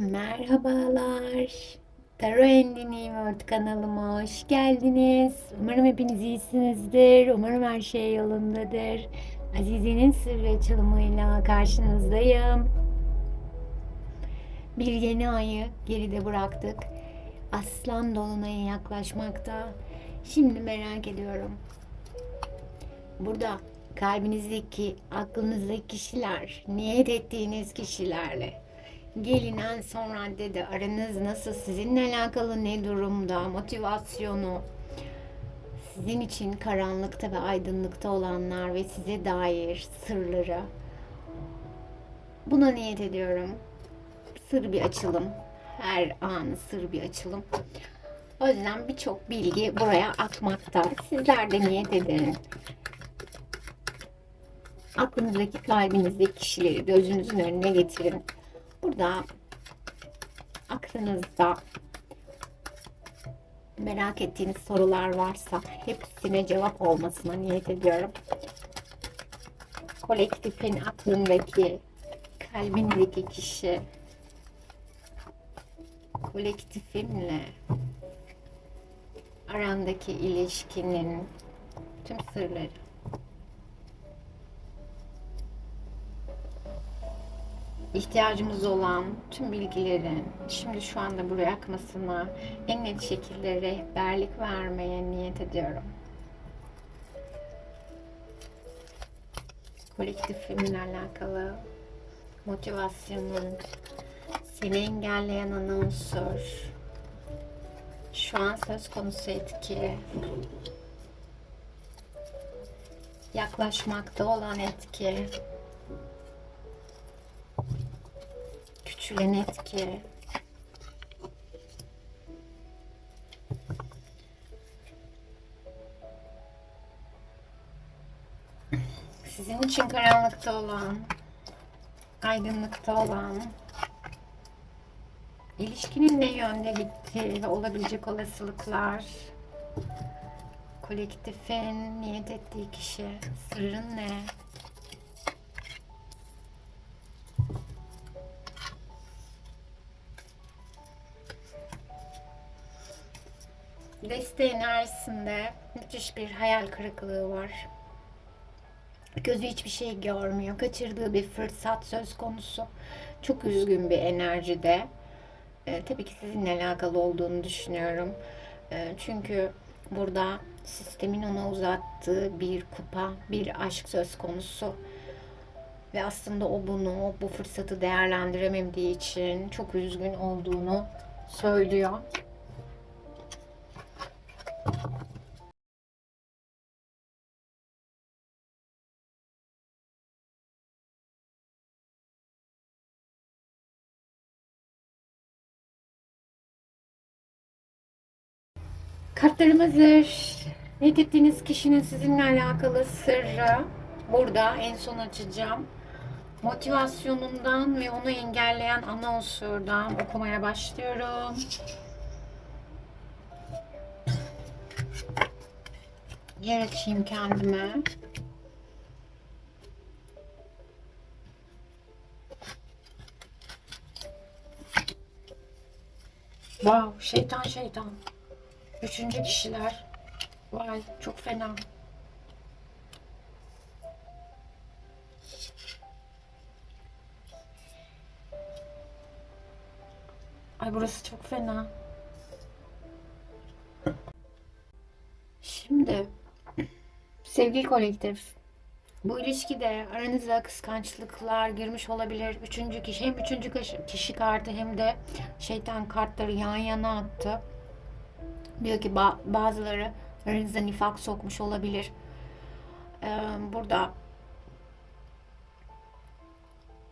Merhabalar. Taro Endini World kanalıma hoş geldiniz. Umarım hepiniz iyisinizdir. Umarım her şey yolundadır. Azize'nin sır açılımıyla karşınızdayım. Bir yeni ayı geride bıraktık. Aslan dolunayı yaklaşmakta. Şimdi merak ediyorum. Burada kalbinizdeki, aklınızdaki kişiler, niyet ettiğiniz kişilerle gelinen son raddede aranız nasıl, sizinle alakalı ne durumda, motivasyonu, sizin için karanlıkta ve aydınlıkta olanlar ve size dair sırları buna niyet ediyorum. Sır bir açılım. Her an sır bir açılım. O yüzden birçok bilgi buraya akmakta. Sizler de niyet edin. Aklınızdaki, kalbinizdeki kişileri gözünüzün önüne getirin. Burada aklınızda merak ettiğiniz sorular varsa hepsine cevap olmasına niyet ediyorum. Kolektifin aklındaki, kalbindeki kişi kolektifinle arandaki ilişkinin tüm sırları ihtiyacımız olan tüm bilgilerin şimdi şu anda buraya akmasına en net şekilde rehberlik vermeye niyet ediyorum. Kolektifimle alakalı motivasyonun seni engelleyen ana unsur şu an söz konusu etki yaklaşmakta olan etki küçülen etki sizin için karanlıkta olan aydınlıkta olan ilişkinin ne yönde gittiği ve olabilecek olasılıklar kolektifin niyet ettiği kişi sırrın ne Deste enerjisinde müthiş bir hayal kırıklığı var. Gözü hiçbir şey görmüyor. Kaçırdığı bir fırsat söz konusu. Çok üzgün bir enerjide. Ee, tabii ki sizinle alakalı olduğunu düşünüyorum. Ee, çünkü burada sistemin ona uzattığı bir kupa, bir aşk söz konusu. Ve aslında o bunu, bu fırsatı değerlendiremediği için çok üzgün olduğunu söylüyor. Kartlarım hazır. Ne ettiğiniz kişinin sizinle alakalı sırrı burada en son açacağım. Motivasyonundan ve onu engelleyen ana unsurdan okumaya başlıyorum. Yer kendime. Wow, şeytan şeytan. Üçüncü kişiler. Vay çok fena. Ay burası çok fena. Şimdi sevgili kolektif bu ilişkide aranıza kıskançlıklar girmiş olabilir. Üçüncü kişi hem üçüncü kişi, kartı hem de şeytan kartları yan yana attı. Diyor ki ba- bazıları aranıza nifak sokmuş olabilir. Ee, burada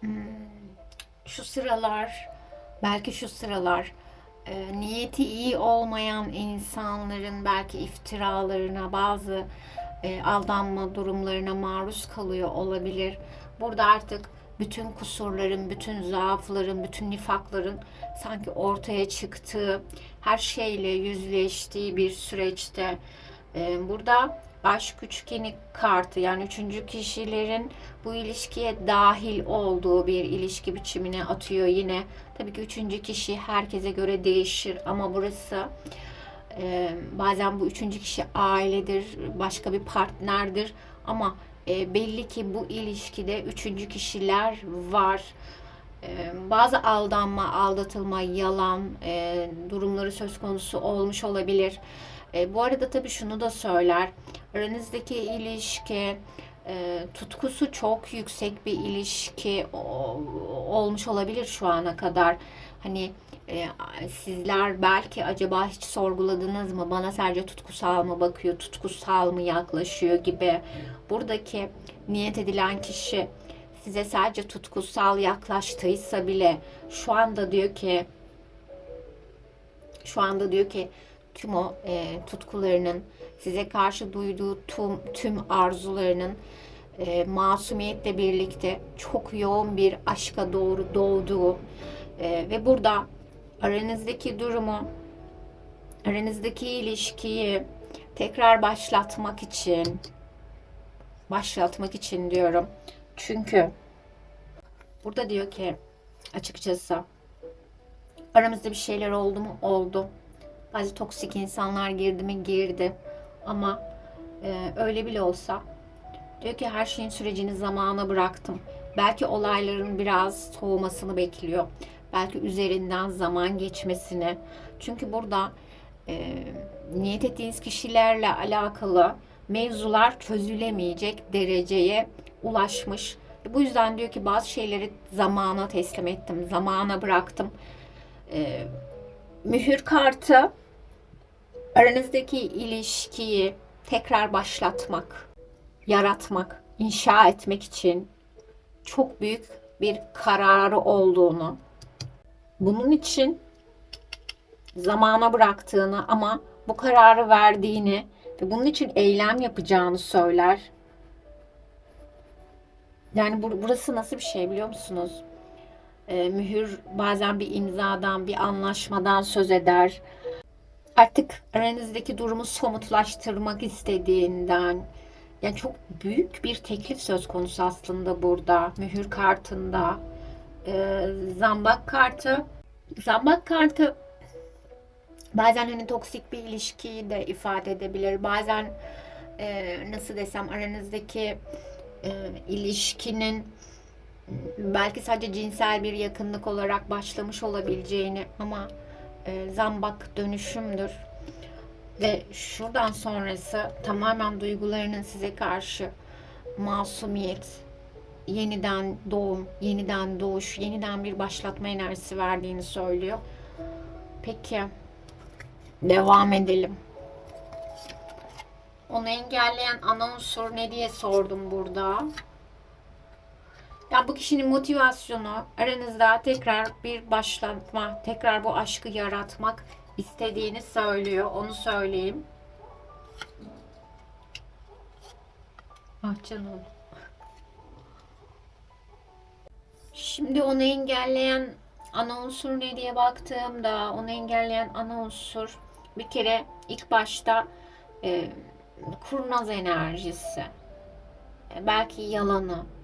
hmm, şu sıralar belki şu sıralar e, niyeti iyi olmayan insanların belki iftiralarına bazı e, aldanma durumlarına maruz kalıyor olabilir. Burada artık bütün kusurların, bütün zaafların, bütün nifakların sanki ortaya çıktığı, her şeyle yüzleştiği bir süreçte e, burada aşk üçgeni kartı yani üçüncü kişilerin bu ilişkiye dahil olduğu bir ilişki biçimine atıyor yine. Tabii ki üçüncü kişi herkese göre değişir ama burası e, bazen bu üçüncü kişi ailedir, başka bir partnerdir ama e, belli ki bu ilişkide üçüncü kişiler var. E, bazı aldanma, aldatılma, yalan e, durumları söz konusu olmuş olabilir. E, bu arada tabii şunu da söyler. Aranızdaki ilişki e, tutkusu çok yüksek bir ilişki olmuş olabilir şu ana kadar. Hani e, sizler belki acaba hiç sorguladınız mı? Bana sadece tutkusal mı bakıyor, tutkusal mı yaklaşıyor gibi. Buradaki niyet edilen kişi size sadece tutkusal yaklaştıysa bile şu anda diyor ki şu anda diyor ki tüm o e, tutkularının size karşı duyduğu tüm, tüm arzularının e, masumiyetle birlikte çok yoğun bir aşka doğru doğduğu e, ve burada aranızdaki durumu aranızdaki ilişkiyi tekrar başlatmak için başlatmak için diyorum. Çünkü burada diyor ki açıkçası aramızda bir şeyler oldu mu? Oldu. Bazı toksik insanlar girdi mi? Girdi. Ama e, öyle bile olsa diyor ki her şeyin sürecini zamana bıraktım. Belki olayların biraz soğumasını bekliyor. Belki üzerinden zaman geçmesini. Çünkü burada e, niyet ettiğiniz kişilerle alakalı mevzular çözülemeyecek dereceye ulaşmış. Bu yüzden diyor ki bazı şeyleri zamana teslim ettim, zamana bıraktım. E, mühür kartı aranızdaki ilişkiyi tekrar başlatmak, yaratmak, inşa etmek için çok büyük bir kararı olduğunu, bunun için zamana bıraktığını ama bu kararı verdiğini ve bunun için eylem yapacağını söyler. Yani bur- burası nasıl bir şey biliyor musunuz? Ee, mühür bazen bir imzadan, bir anlaşmadan söz eder. Artık aranızdaki durumu somutlaştırmak istediğinden, yani çok büyük bir teklif söz konusu aslında burada. Mühür kartında. Ee, zambak kartı. Zambak kartı bazen hani toksik bir ilişkiyi de ifade edebilir. Bazen e, nasıl desem aranızdaki e, ilişkinin belki sadece cinsel bir yakınlık olarak başlamış olabileceğini ama e, zambak dönüşümdür. Ve şuradan sonrası tamamen duygularının size karşı masumiyet, yeniden doğum, yeniden doğuş, yeniden bir başlatma enerjisi verdiğini söylüyor. Peki devam edelim. Onu engelleyen ana unsur ne diye sordum burada. Ya bu kişinin motivasyonu aranızda tekrar bir başlatma, tekrar bu aşkı yaratmak istediğini söylüyor. Onu söyleyeyim. Ah canım. Şimdi onu engelleyen ana unsur ne diye baktığımda onu engelleyen ana unsur bir kere ilk başta e, kurnaz enerjisi. E, belki yalanı.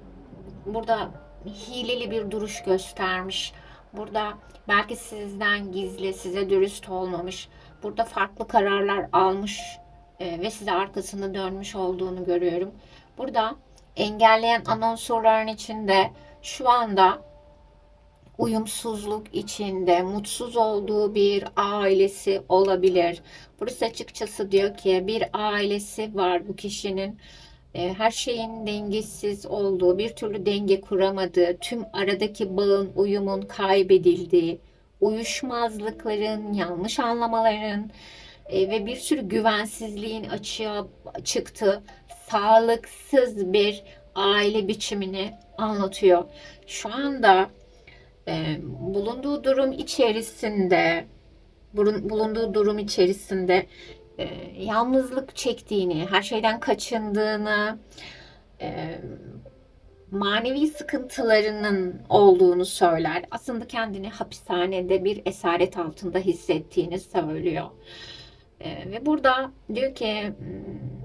Burada hileli bir duruş göstermiş. Burada belki sizden gizli, size dürüst olmamış. Burada farklı kararlar almış e, ve size arkasını dönmüş olduğunu görüyorum. Burada engelleyen anonsörlerin içinde şu anda uyumsuzluk içinde mutsuz olduğu bir ailesi olabilir. Burası açıkçası diyor ki bir ailesi var bu kişinin. E, Her şeyin dengesiz olduğu, bir türlü denge kuramadığı, tüm aradaki bağın, uyumun kaybedildiği, uyuşmazlıkların, yanlış anlamaların e, ve bir sürü güvensizliğin açığa çıktığı sağlıksız bir aile biçimini anlatıyor. Şu anda e, bulunduğu durum içerisinde bulun- bulunduğu durum içerisinde e, yalnızlık çektiğini, her şeyden kaçındığını, e, manevi sıkıntılarının olduğunu söyler. Aslında kendini hapishanede bir esaret altında hissettiğini söylüyor. E, ve burada diyor ki hmm,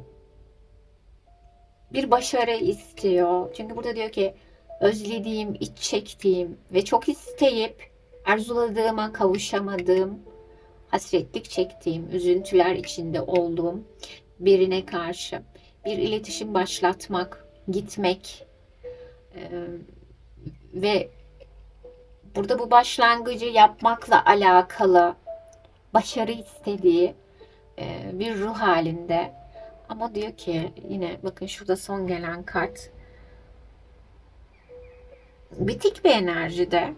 bir başarı istiyor. Çünkü burada diyor ki özlediğim, iç çektiğim ve çok isteyip arzuladığıma kavuşamadığım, hasretlik çektiğim, üzüntüler içinde olduğum birine karşı bir iletişim başlatmak, gitmek e, ve burada bu başlangıcı yapmakla alakalı başarı istediği e, bir ruh halinde. Ama diyor ki yine bakın şurada son gelen kart bitik bir enerjide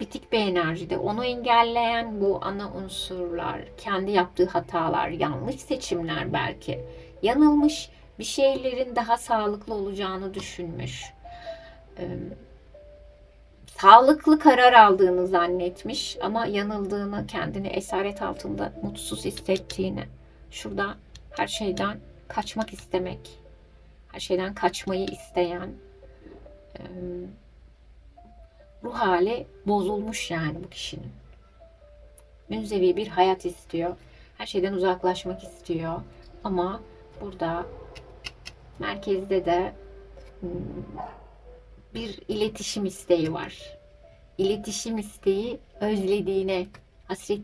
bitik bir enerjide onu engelleyen bu ana unsurlar, kendi yaptığı hatalar, yanlış seçimler belki, yanılmış bir şeylerin daha sağlıklı olacağını düşünmüş. Ee, sağlıklı karar aldığını zannetmiş ama yanıldığını, kendini esaret altında mutsuz hissettiğini. Şurada her şeyden kaçmak istemek, her şeyden kaçmayı isteyen, e, ruh hali bozulmuş yani bu kişinin. Münzevi bir hayat istiyor. Her şeyden uzaklaşmak istiyor. Ama burada merkezde de hmm, bir iletişim isteği var. İletişim isteği özlediğine, hasret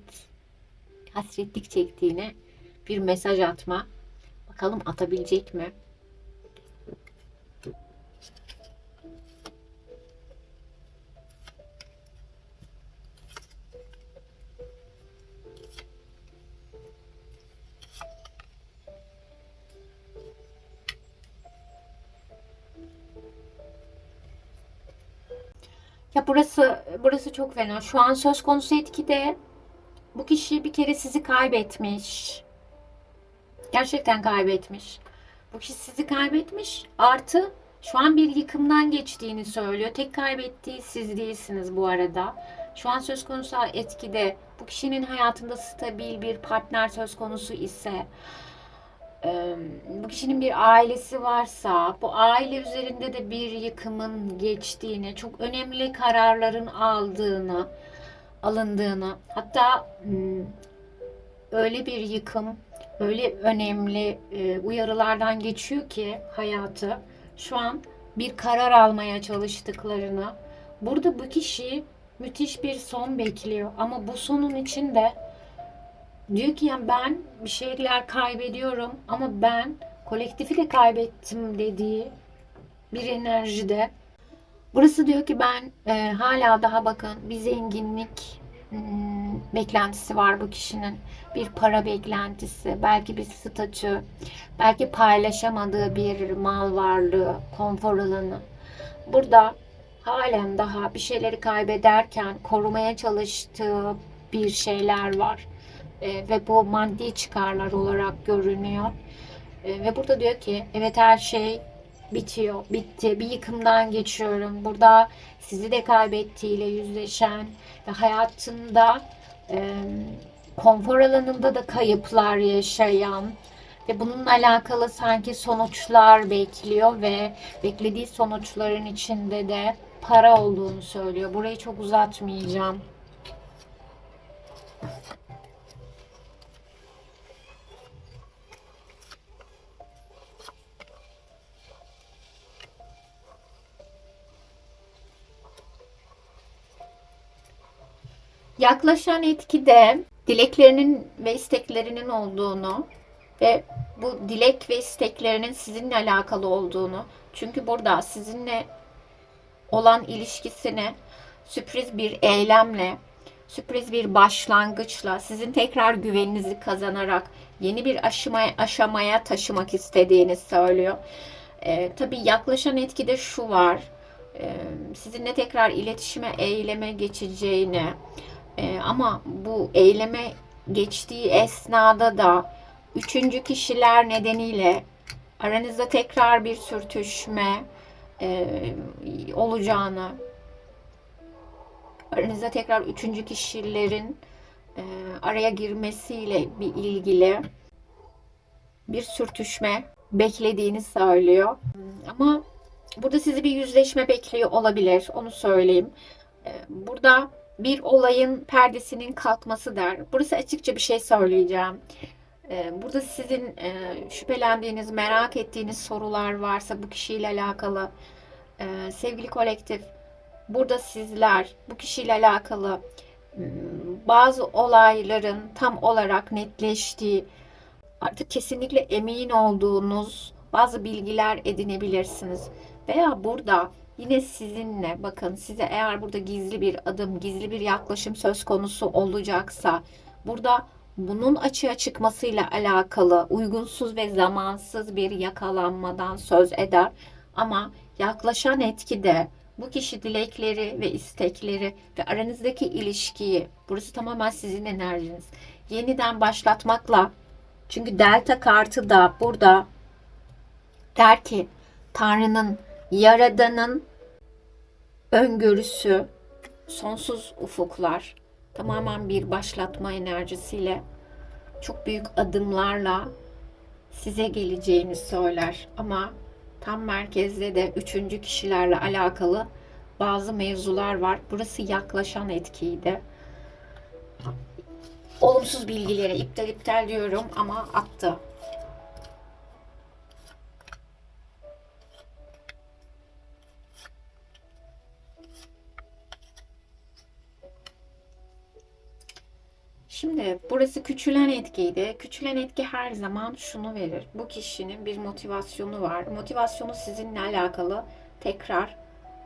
hasretlik çektiğine bir mesaj atma. Bakalım atabilecek mi? Ya burası burası çok fena. Şu an söz konusu etkide bu kişi bir kere sizi kaybetmiş. Gerçekten kaybetmiş. Bu kişi sizi kaybetmiş. Artı şu an bir yıkımdan geçtiğini söylüyor. Tek kaybettiği siz değilsiniz bu arada. Şu an söz konusu etkide bu kişinin hayatında stabil bir partner söz konusu ise bu kişinin bir ailesi varsa bu aile üzerinde de bir yıkımın geçtiğini, çok önemli kararların aldığını, alındığını, hatta öyle bir yıkım, öyle önemli uyarılardan geçiyor ki hayatı şu an bir karar almaya çalıştıklarını. Burada bu kişi müthiş bir son bekliyor ama bu sonun içinde diyor ki yani ben bir şeyler kaybediyorum ama ben kolektifi de kaybettim dediği bir enerjide. Burası diyor ki ben e, hala daha bakın bir zenginlik hmm, beklentisi var bu kişinin. Bir para beklentisi, belki bir statü, belki paylaşamadığı bir mal varlığı, konfor alanı. Burada halen daha bir şeyleri kaybederken korumaya çalıştığı bir şeyler var e, ve bu maddi çıkarlar olarak görünüyor. E, ve burada diyor ki evet her şey bitiyor, bitti. Bir yıkımdan geçiyorum. Burada sizi de kaybettiğiyle yüzleşen ve hayatında e, konfor alanında da kayıplar yaşayan ve bununla alakalı sanki sonuçlar bekliyor ve beklediği sonuçların içinde de para olduğunu söylüyor. Burayı çok uzatmayacağım. Yaklaşan etkide dileklerinin ve isteklerinin olduğunu ve bu dilek ve isteklerinin sizinle alakalı olduğunu çünkü burada sizinle olan ilişkisini sürpriz bir eylemle, sürpriz bir başlangıçla sizin tekrar güveninizi kazanarak yeni bir aşamaya, aşamaya taşımak istediğini söylüyor. Ee, tabii yaklaşan etkide şu var. Ee, sizinle tekrar iletişime, eyleme geçeceğini, e, ama bu eyleme geçtiği esnada da üçüncü kişiler nedeniyle aranızda tekrar bir sürtüşme e, olacağını, aranızda tekrar üçüncü kişilerin e, araya girmesiyle bir ilgili bir sürtüşme beklediğini söylüyor. Ama burada sizi bir yüzleşme bekliyor olabilir. Onu söyleyeyim. E, burada bir olayın perdesinin kalkması der. Burası açıkça bir şey söyleyeceğim. Ee, Burada sizin e, şüphelendiğiniz, merak ettiğiniz sorular varsa bu kişiyle alakalı e, sevgili kolektif, burada sizler bu kişiyle alakalı m, bazı olayların tam olarak netleştiği, artık kesinlikle emin olduğunuz bazı bilgiler edinebilirsiniz. Veya burada yine sizinle bakın size eğer burada gizli bir adım, gizli bir yaklaşım söz konusu olacaksa burada bunun açığa çıkmasıyla alakalı uygunsuz ve zamansız bir yakalanmadan söz eder. Ama yaklaşan etkide bu kişi dilekleri ve istekleri ve aranızdaki ilişkiyi, burası tamamen sizin enerjiniz, yeniden başlatmakla çünkü delta kartı da burada der ki Tanrı'nın, Yaradan'ın öngörüsü, sonsuz ufuklar, tamamen bir başlatma enerjisiyle, çok büyük adımlarla size geleceğini söyler. Ama tam merkezde de üçüncü kişilerle alakalı bazı mevzular var. Burası yaklaşan etkiydi. Olumsuz bilgilere iptal iptal diyorum ama attı. Şimdi burası küçülen etkiydi. Küçülen etki her zaman şunu verir. Bu kişinin bir motivasyonu var. Motivasyonu sizinle alakalı tekrar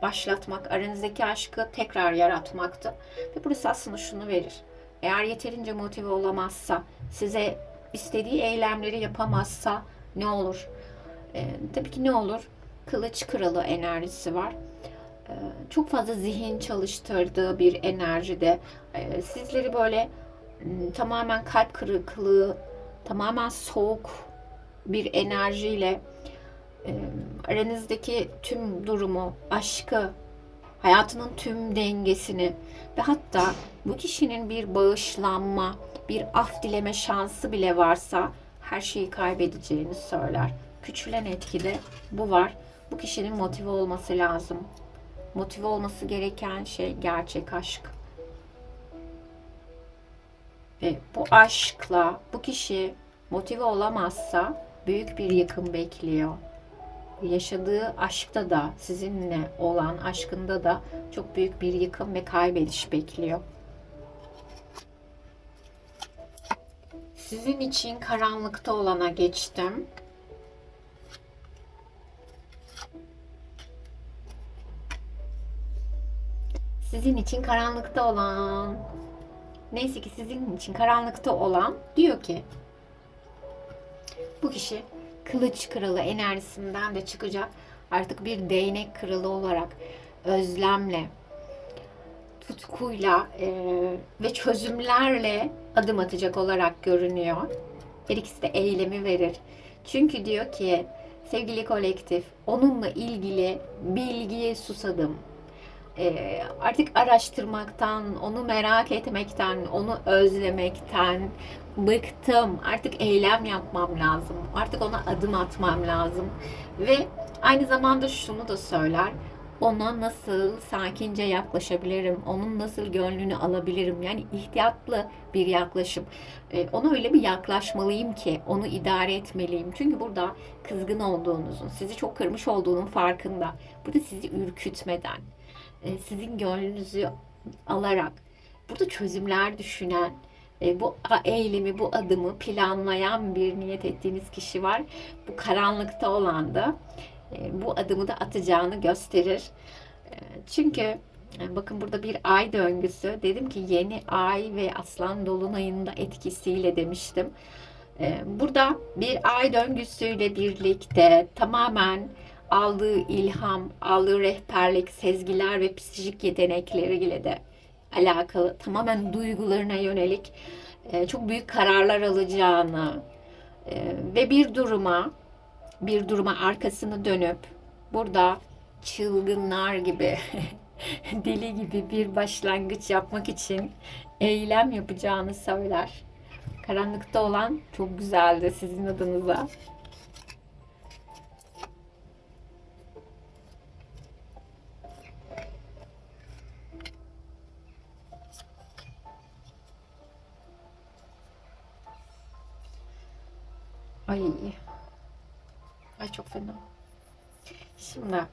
başlatmak, aranızdaki aşkı tekrar yaratmaktı. Ve burası aslında şunu verir. Eğer yeterince motive olamazsa, size istediği eylemleri yapamazsa ne olur? Ee, tabii ki ne olur? Kılıç kralı enerjisi var. Ee, çok fazla zihin çalıştırdığı bir enerjide. Ee, sizleri böyle tamamen kalp kırıklığı, tamamen soğuk bir enerjiyle e, aranızdaki tüm durumu, aşkı, hayatının tüm dengesini ve hatta bu kişinin bir bağışlanma, bir af dileme şansı bile varsa her şeyi kaybedeceğini söyler. Küçülen etkide bu var. Bu kişinin motive olması lazım. Motive olması gereken şey gerçek aşk. Ve bu aşkla bu kişi motive olamazsa büyük bir yıkım bekliyor. Yaşadığı aşkta da sizinle olan aşkında da çok büyük bir yıkım ve kaybediş bekliyor. Sizin için karanlıkta olana geçtim. Sizin için karanlıkta olan Neyse ki sizin için karanlıkta olan diyor ki bu kişi kılıç kralı enerjisinden de çıkacak. Artık bir değnek kralı olarak özlemle, tutkuyla e, ve çözümlerle adım atacak olarak görünüyor. Her ikisi de eylemi verir. Çünkü diyor ki sevgili kolektif onunla ilgili bilgiye susadım. E, artık araştırmaktan, onu merak etmekten, onu özlemekten bıktım. Artık eylem yapmam lazım. Artık ona adım atmam lazım. Ve aynı zamanda şunu da söyler. Ona nasıl sakince yaklaşabilirim? Onun nasıl gönlünü alabilirim? Yani ihtiyatlı bir yaklaşım. E, ona öyle bir yaklaşmalıyım ki onu idare etmeliyim. Çünkü burada kızgın olduğunuzun, sizi çok kırmış olduğunun farkında. Burada sizi ürkütmeden, sizin gönlünüzü alarak burada çözümler düşünen, e, bu eylemi, bu adımı planlayan bir niyet ettiğiniz kişi var. Bu karanlıkta olan da e, bu adımı da atacağını gösterir. E, Çünkü e, bakın burada bir ay döngüsü. Dedim ki yeni ay ve aslan dolunayında etkisiyle demiştim. E, Burada bir ay döngüsüyle birlikte tamamen aldığı ilham, aldığı rehberlik, sezgiler ve psikik yetenekleriyle de alakalı tamamen duygularına yönelik e, çok büyük kararlar alacağını e, ve bir duruma bir duruma arkasını dönüp burada çılgınlar gibi deli gibi bir başlangıç yapmak için eylem yapacağını söyler. Karanlıkta olan çok güzeldi sizin adınıza. Ay. Ay çok fena. Şimdi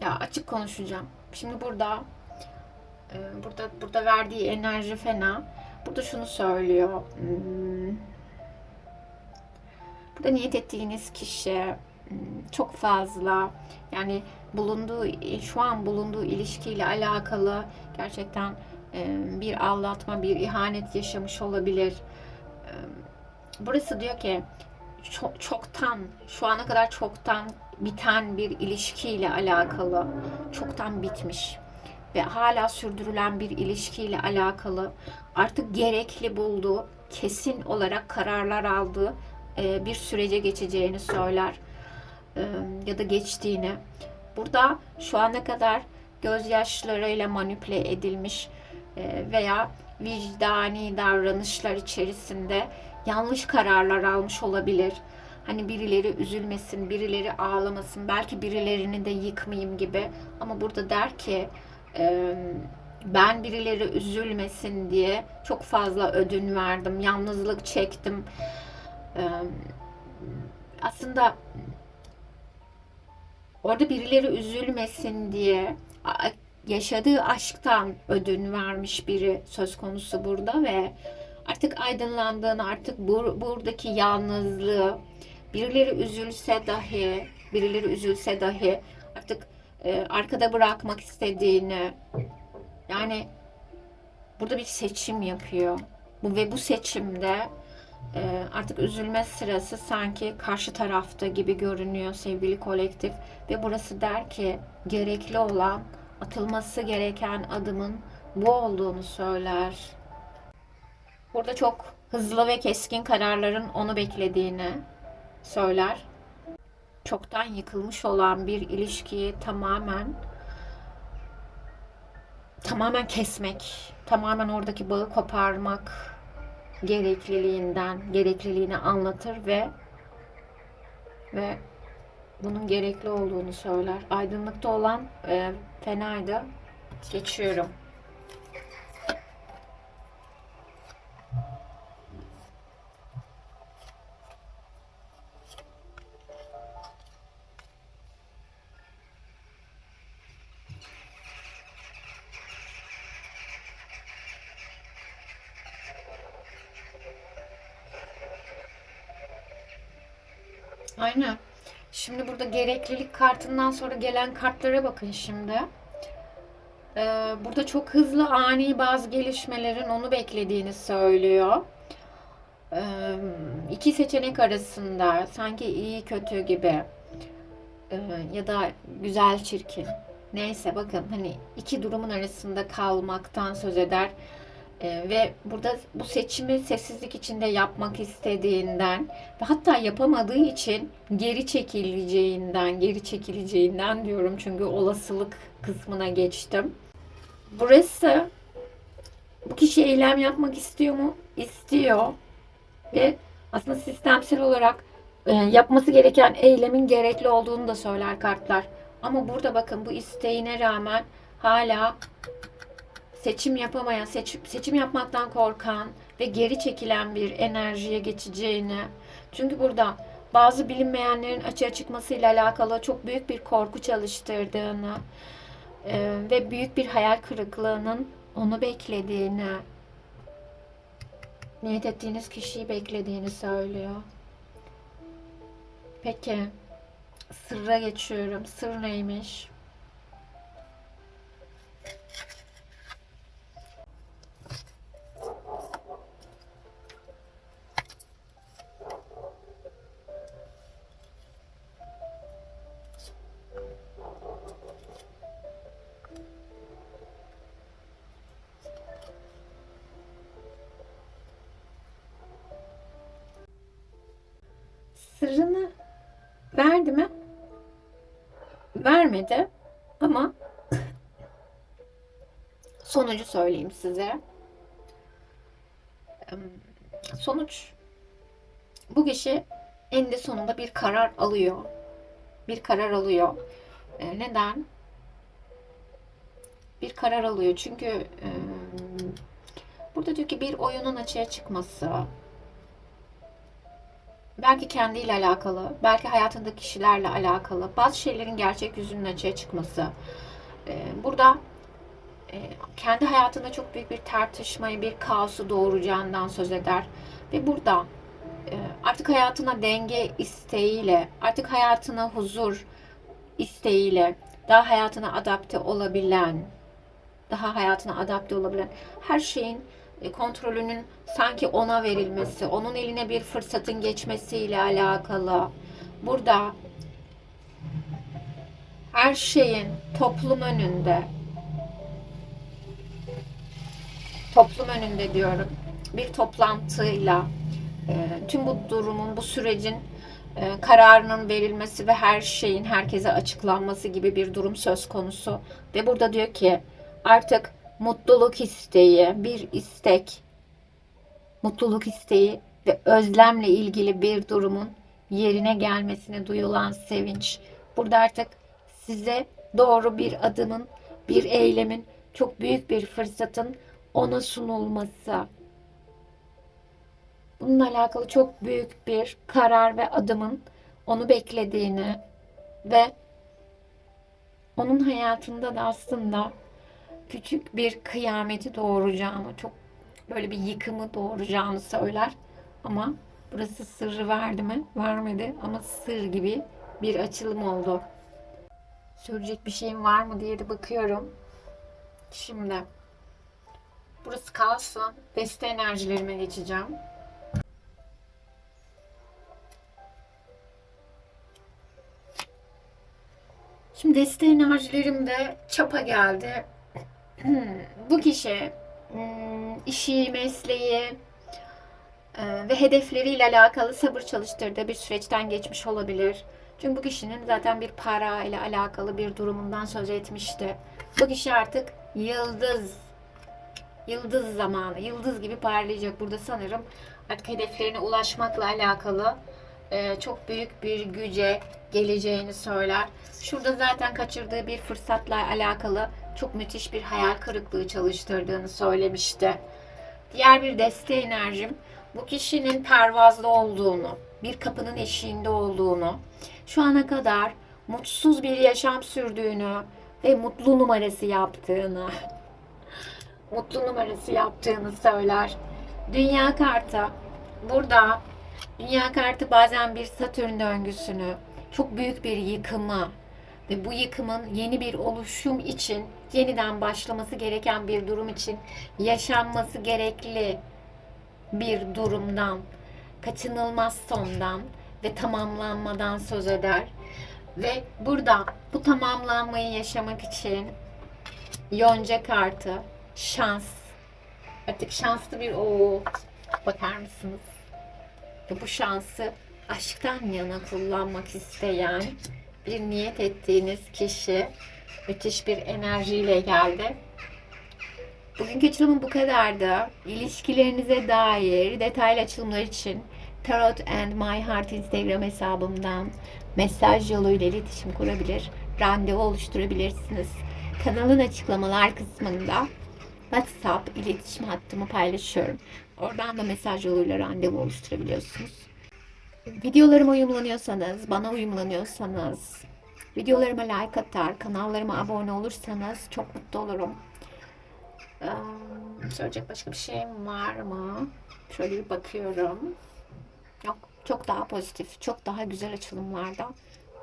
ya açık konuşacağım. Şimdi burada e, burada burada verdiği enerji fena. Burada şunu söylüyor. Hmm, Burada niyet ettiğiniz kişi hmm, çok fazla yani bulunduğu şu an bulunduğu ilişkiyle alakalı gerçekten bir aldatma, bir ihanet yaşamış olabilir. Burası diyor ki çok, çoktan, şu ana kadar çoktan biten bir ilişkiyle alakalı, çoktan bitmiş ve hala sürdürülen bir ilişkiyle alakalı artık gerekli bulduğu, kesin olarak kararlar aldığı bir sürece geçeceğini söyler ya da geçtiğini. Burada şu ana kadar gözyaşlarıyla manipüle edilmiş veya vicdani davranışlar içerisinde yanlış kararlar almış olabilir. Hani birileri üzülmesin, birileri ağlamasın, belki birilerini de yıkmayayım gibi. Ama burada der ki e, ben birileri üzülmesin diye çok fazla ödün verdim, yalnızlık çektim. E, aslında orada birileri üzülmesin diye yaşadığı aşktan ödün vermiş biri söz konusu burada ve artık aydınlandığını, artık bur- buradaki yalnızlığı, birileri üzülse dahi, birileri üzülse dahi artık e, arkada bırakmak istediğini, yani burada bir seçim yapıyor. Bu ve bu seçimde e, artık üzülme sırası sanki karşı tarafta gibi görünüyor sevgili kolektif ve burası der ki gerekli olan atılması gereken adımın bu olduğunu söyler. Burada çok hızlı ve keskin kararların onu beklediğini söyler. Çoktan yıkılmış olan bir ilişkiyi tamamen tamamen kesmek, tamamen oradaki bağı koparmak gerekliliğinden, gerekliliğini anlatır ve ve bunun gerekli olduğunu söyler. Aydınlıkta olan e, fenaydı. Geçiyorum. Şimdi burada gereklilik kartından sonra gelen kartlara bakın şimdi. Ee, burada çok hızlı ani bazı gelişmelerin onu beklediğini söylüyor. Ee, iki seçenek arasında sanki iyi kötü gibi Ee, ya da güzel çirkin. Neyse bakın hani iki durumun arasında kalmaktan söz eder. Ee, ve burada bu seçimi sessizlik içinde yapmak istediğinden ve hatta yapamadığı için geri çekileceğinden, geri çekileceğinden diyorum çünkü olasılık kısmına geçtim. Burası bu kişi eylem yapmak istiyor mu? İstiyor. Ve aslında sistemsel olarak e, yapması gereken eylemin gerekli olduğunu da söyler kartlar. Ama burada bakın bu isteğine rağmen hala seçim yapamayan, seçim, seçim yapmaktan korkan ve geri çekilen bir enerjiye geçeceğini. Çünkü burada bazı bilinmeyenlerin açığa çıkmasıyla alakalı çok büyük bir korku çalıştırdığını e, ve büyük bir hayal kırıklığının onu beklediğini, niyet ettiğiniz kişiyi beklediğini söylüyor. Peki, sırra geçiyorum. Sır neymiş? Verdi mi? Vermedi ama sonucu söyleyeyim size. Sonuç bu kişi eninde sonunda bir karar alıyor. Bir karar alıyor. E, Neden? Bir karar alıyor. Çünkü burada diyor ki bir oyunun açığa çıkması, belki kendiyle alakalı, belki hayatındaki kişilerle alakalı bazı şeylerin gerçek yüzünün açığa çıkması. Ee, burada e, kendi hayatında çok büyük bir tartışmayı, bir kaosu doğuracağından söz eder. Ve burada e, artık hayatına denge isteğiyle, artık hayatına huzur isteğiyle, daha hayatına adapte olabilen, daha hayatına adapte olabilen her şeyin kontrolünün sanki ona verilmesi, onun eline bir fırsatın geçmesiyle alakalı. Burada her şeyin toplum önünde toplum önünde diyorum bir toplantıyla e, tüm bu durumun bu sürecin e, kararının verilmesi ve her şeyin herkese açıklanması gibi bir durum söz konusu ve burada diyor ki artık mutluluk isteği bir istek mutluluk isteği ve özlemle ilgili bir durumun yerine gelmesine duyulan sevinç. Burada artık size doğru bir adımın, bir eylemin, çok büyük bir fırsatın ona sunulması. Bununla alakalı çok büyük bir karar ve adımın onu beklediğini ve onun hayatında da aslında küçük bir kıyameti doğuracağını, çok böyle bir yıkımı doğuracağını söyler. Ama burası sırrı verdi mi? Vermedi ama sır gibi bir açılım oldu. Söyleyecek bir şeyim var mı diye de bakıyorum. Şimdi burası kalsın. Deste enerjilerime geçeceğim. Şimdi deste enerjilerimde çapa geldi. Hmm, bu kişi hmm, işi, mesleği e, ve hedefleriyle alakalı sabır çalıştırdığı bir süreçten geçmiş olabilir. Çünkü bu kişinin zaten bir para ile alakalı bir durumundan söz etmişti. Bu kişi artık yıldız, yıldız zamanı, yıldız gibi parlayacak. Burada sanırım artık hedeflerine ulaşmakla alakalı e, çok büyük bir güce geleceğini söyler. Şurada zaten kaçırdığı bir fırsatla alakalı çok müthiş bir hayal kırıklığı çalıştırdığını söylemişti. Diğer bir deste enerjim bu kişinin pervazlı olduğunu, bir kapının eşiğinde olduğunu, şu ana kadar mutsuz bir yaşam sürdüğünü ve mutlu numarası yaptığını, mutlu numarası yaptığını söyler. Dünya kartı burada Dünya kartı bazen bir Satürn döngüsünü, çok büyük bir yıkımı ve bu yıkımın yeni bir oluşum için yeniden başlaması gereken bir durum için yaşanması gerekli bir durumdan, kaçınılmaz sondan ve tamamlanmadan söz eder. Ve burada bu tamamlanmayı yaşamak için yonca kartı, şans, artık şanslı bir o bakar mısınız? Ve bu şansı aşktan yana kullanmak isteyen bir niyet ettiğiniz kişi müthiş bir enerjiyle geldi. Bugünkü açılımım bu kadardı. İlişkilerinize dair detaylı açılımlar için Tarot and My Heart Instagram hesabımdan mesaj yoluyla iletişim kurabilir, randevu oluşturabilirsiniz. Kanalın açıklamalar kısmında WhatsApp iletişim hattımı paylaşıyorum. Oradan da mesaj yoluyla randevu oluşturabiliyorsunuz. Videolarıma uyumlanıyorsanız, bana uyumlanıyorsanız, videolarıma like atar, kanallarıma abone olursanız çok mutlu olurum. Ee, söyleyecek başka bir şeyim var mı? Şöyle bir bakıyorum. Yok, çok daha pozitif, çok daha güzel açılımlarda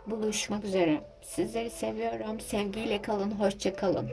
buluşmak üzere. Sizleri seviyorum. Sevgiyle kalın, hoşça kalın.